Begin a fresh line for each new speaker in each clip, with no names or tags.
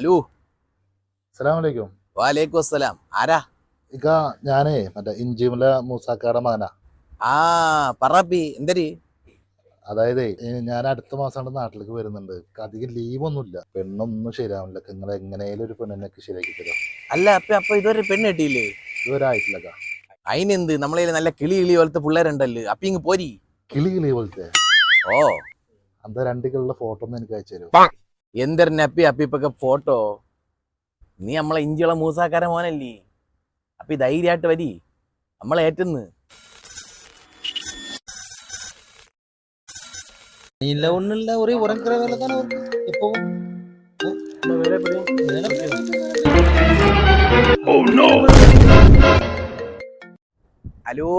Hello.
അസലാമലൈക്കും
വാലേക്കും അസ്സലാം ആരാ?
ഇക്ക ഞാനേ മറ്റേ ഇഞ്ചിമല മൂസാക്കാടെ മകനാ.
ആ പറപ്പി എന്തരി
അതായത് ഞാൻ അടുത്ത മാസം നാട്ടിലേക്ക് വരുന്നുണ്ട്. അധികം ലീവ് ഒന്നുമില്ല പെണ്ണൊന്നും ശരിയാവില്ല നിങ്ങൾ എങ്ങനെയാലും ഒരു പെണ്ണിനൊക്കെ ശരിയാക്കി തരാം?
അല്ല അപ്പൊ അപ്പൊ ഇതുവരെ പെണ്ണ് കിട്ടിയില്ലേ?
ഇതുവരെ ആയിട്ടില്ല
അതിനെന്ത് നമ്മളെ നല്ല കിളി കിളി പോലത്തെ പിള്ളേരുണ്ടല്ലോ. അപ്പൊ ഇങ്ങ് പോരി.
കിളി കിളി പോലത്തെ?
ഓ.
അന്ത രണ്ട് കിളിയുടെ ഫോട്ടോ ഒന്ന് എനിക്ക് അയച്ചു തരും
എന്തരന്നെ അപ്പി അപ്പിപ്പൊക്കെ ഫോട്ടോ നീ നമ്മളെ ഇഞ്ചിയുള്ള മൂസാക്കാര മോനല്ലേ അപ്പി ധൈര്യമായിട്ട് വരി നമ്മളെ ഏറ്റുന്ന്
இல்ல ஒண்ணும் இல்ல ஒரே உறங்குற வேலை தானே இருக்கு எப்பவும்
ഹലോ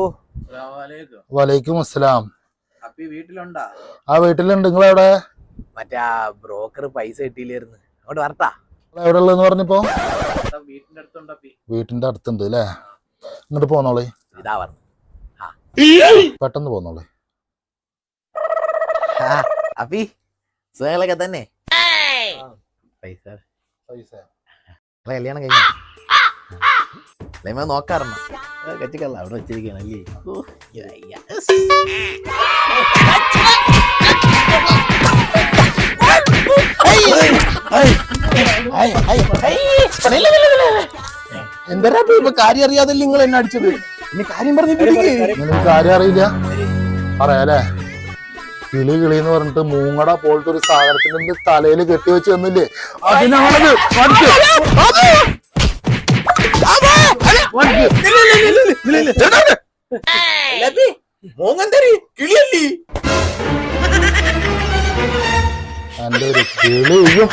വലൈക്കും അസ്സലാം
അപ്പി വീട്ടിലുണ്ടാ
ആ വീട്ടിലുണ്ട് നിങ്ങളെവിടെ
മറ്റേ ആ ബ്രോക്കർ പൈസ കിട്ടിയില്ലായിരുന്നു. അങ്ങോട്ട് വരട്ടാ.
എവിടെ ഉള്ളതെന്ന് പറഞ്ഞപ്പോ?
വീട്ടിന്റെ അടുത്തുണ്ട് അപ്പി.
വീട്ടിന്റെ അടുത്തുണ്ട് അല്ലേ? ഇങ്ങോട്ട് പോന്നോളെ.
ഇതാ പറഞ്ഞു.
പെട്ടെന്ന് പോന്നോളെ.
ആ, അപ്പി സുഖങ്ങളൊക്കെ തന്നെ? പൈസ.
പൈസ.
കല്യാണം കഴിഞ്ഞു. ലൈമ നോക്കാറുണ്ടോ? കച്ചിക്കല്ല അവിടെ വെച്ചിരിക്കണല്ലേ എന്തരാ ഇപ്പൊ കാര്യം അറിയാതല്ലേ നിങ്ങൾ എന്നെ അടിച്ചത്? ഇനി കാര്യം പറഞ്ഞിട്ട്
നിനക്ക് കാര്യം അറിയില്ല. പറയാലേ കിളി കിളി എന്ന് പറഞ്ഞിട്ട് മൂങ്ങട പോലത്തെ ഒരു സാധനത്തിന്റെ തലയിൽ കെട്ടി വെച്ച് തന്നില്ലേ? അതിനാണത്
കിളിയല്ലേ?
എന്റെ ഒരു കിളിയും